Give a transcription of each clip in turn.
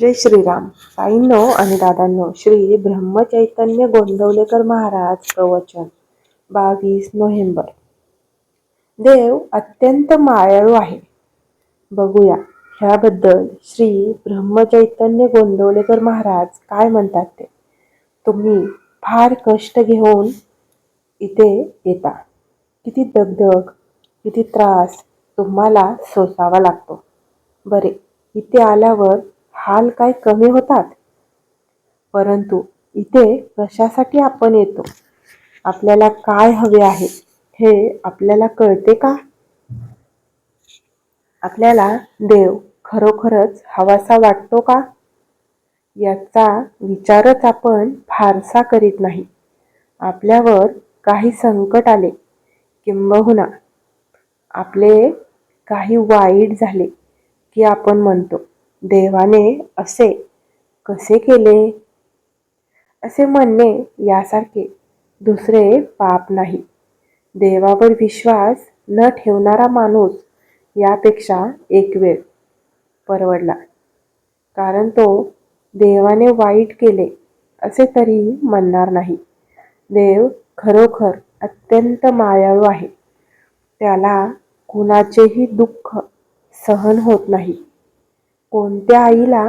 जय श्रीराम. साईंनो आणि दादांनो श्री ब्रह्मचैतन्य गोंदवलेकर महाराज प्रवचन बावीस नोव्हेंबर. देव अत्यंत मायाळू आहे. बघूया ह्याबद्दल श्री ब्रह्मचैतन्य गोंदवलेकर महाराज काय म्हणतात ते? तुम्ही फार कष्ट घेऊन इथे येता. किती दगदग किती त्रास तुम्हाला सोसावा लागतो. बरे इथे आल्यावर हाल काय कमी होतात? परंतु इथे कशासाठी आपण येतो? आपल्याला काय हवे आहे हे आपल्याला कळते का? आपल्याला देव खरोखरच हवासा वाटतो का? याचा विचारच आपण फारसा करीत नाही. आपल्यावर काही संकट आले किंबहुना आपले काही वाईट झाले की आपण म्हणतो देवाने असे कसे केले? असे म्हणणे यासारखे दुसरे पाप नाही. देवावर विश्वास न ठेवणारा माणूस यापेक्षा एक वेळ परवडला. कारण तो देवाने वाईट केले असे तरी म्हणणार नाही. देव खरोखर अत्यंत मायाळू आहे. त्याला कुणाचेही दुःख सहन होत नाही. कोणत्या आईला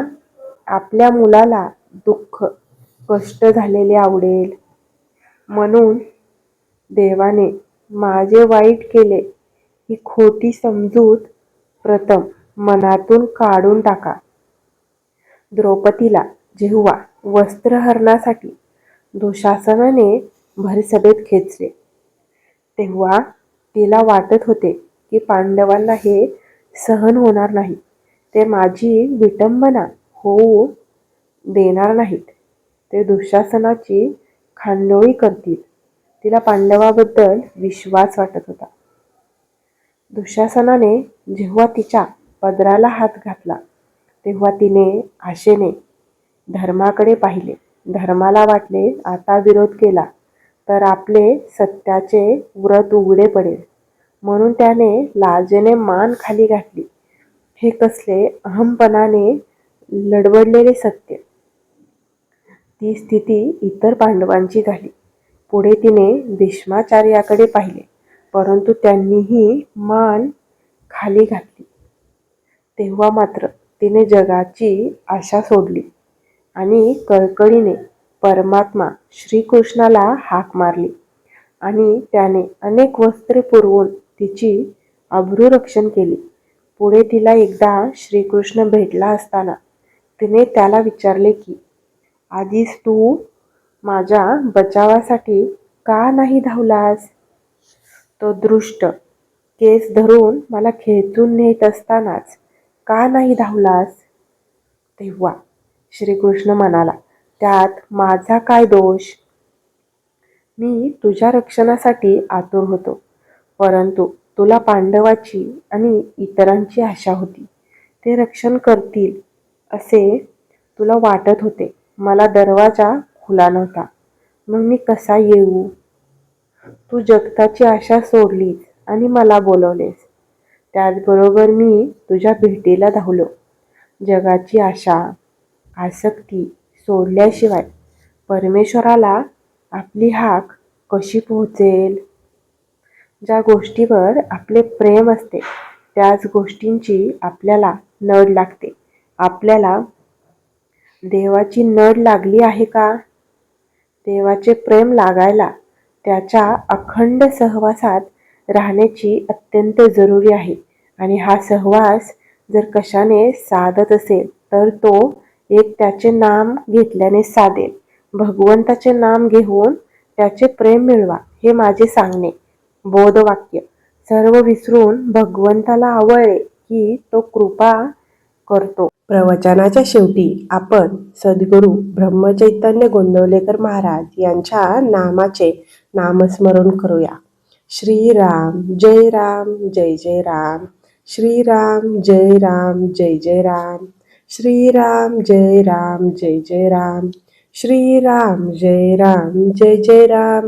आपल्या मुलाला दुःख कष्ट झालेले आवडेल? म्हणून देवाने माझे वाईट केले ही खोटी समजूत प्रथम मनातून काढून टाका. द्रौपदीला जेव्हा वस्त्रहरणासाठी दुशासनाने भरसभेत खेचले तेव्हा तिला वाटत होते की पांडवांना हे सहन होणार नाही. ते माझी विटंबना होऊ देणार नाहीत. ते दुःशासनाची खांडोळी करतील. तिला पांडवाबद्दल विश्वास वाटत होता. दुःशासनाने जेव्हा तिच्या पदराला हात घातला तेव्हा तिने आशेने धर्माकडे पाहिले. धर्माला वाटले आता विरोध केला तर आपले सत्याचे व्रत उघडे पडेल. म्हणून त्याने लाजेने मान खाली घातली. हे कसले अहमपणाने लडवडलेले सत्य. ती स्थिती इतर पांडवांची झाली. पुढे तिने भीष्माचार्याकडे पाहिले परंतु त्यांनीही मान खाली घातली. तेव्हा मात्र तिने जगाची आशा सोडली आणि कळकळीने परमात्मा श्रीकृष्णाला हाक मारली आणि त्याने अनेक वस्त्रे पुरवून तिची अभ्रुरक्षण केली. पुढे तिला एकदा श्रीकृष्ण भेटला असताना तिने त्याला विचारले की आधीच तू माझ्या बचावासाठी का नाही धावलास? तो दृष्ट केस धरून मला खेचून नेत असतानाच का नाही धावलास? तेव्हा श्रीकृष्ण म्हणाला त्यात माझा काय दोष? मी तुझ्या रक्षणासाठी आतुर होतो परंतु तुला पांडवाची आणि इतरांची आशा होती. ते रक्षण करतील असे तुला वाटत होते. मला दरवाजा खुला नव्हता. मग मी कसा येऊ? तू जगताची आशा सोडलीस आणि मला बोलवलेस. त्याचबरोबर मी तुझ्या भेटीला धावलो. जगाची आशा आसक्ती सोडल्याशिवाय परमेश्वराला आपली हाक कशी पोहोचेल? ज्या गोष्टीवर आपले प्रेम असते त्याच गोष्टींची आपल्याला नड लागते. आपल्याला देवाची नड लागली आहे का? देवाचे प्रेम लागायला त्याच्या अखंड सहवासात राहण्याची अत्यंत जरुरी आहे. आणि हा सहवास जर कशाने साधत असेल तर तो एक त्याचे नाम घेतल्याने साधेल. भगवंताचे नाम घेऊन त्याचे प्रेम मिळवा हे माझे सांगणे. बोधवाक्य. सर्व विसरून भगवंताला आवडले की तो कृपा करतो. प्रवचनाच्या शेवटी आपण सद्गुरू ब्रह्मचैतन्य गोंदवलेकर महाराज यांच्या नामाचे नामस्मरण करूया. श्रीराम जय राम जय जय राम. श्रीराम जय राम जय जय राम. श्रीराम जय राम जय जय राम. श्रीराम जय राम जय जय राम.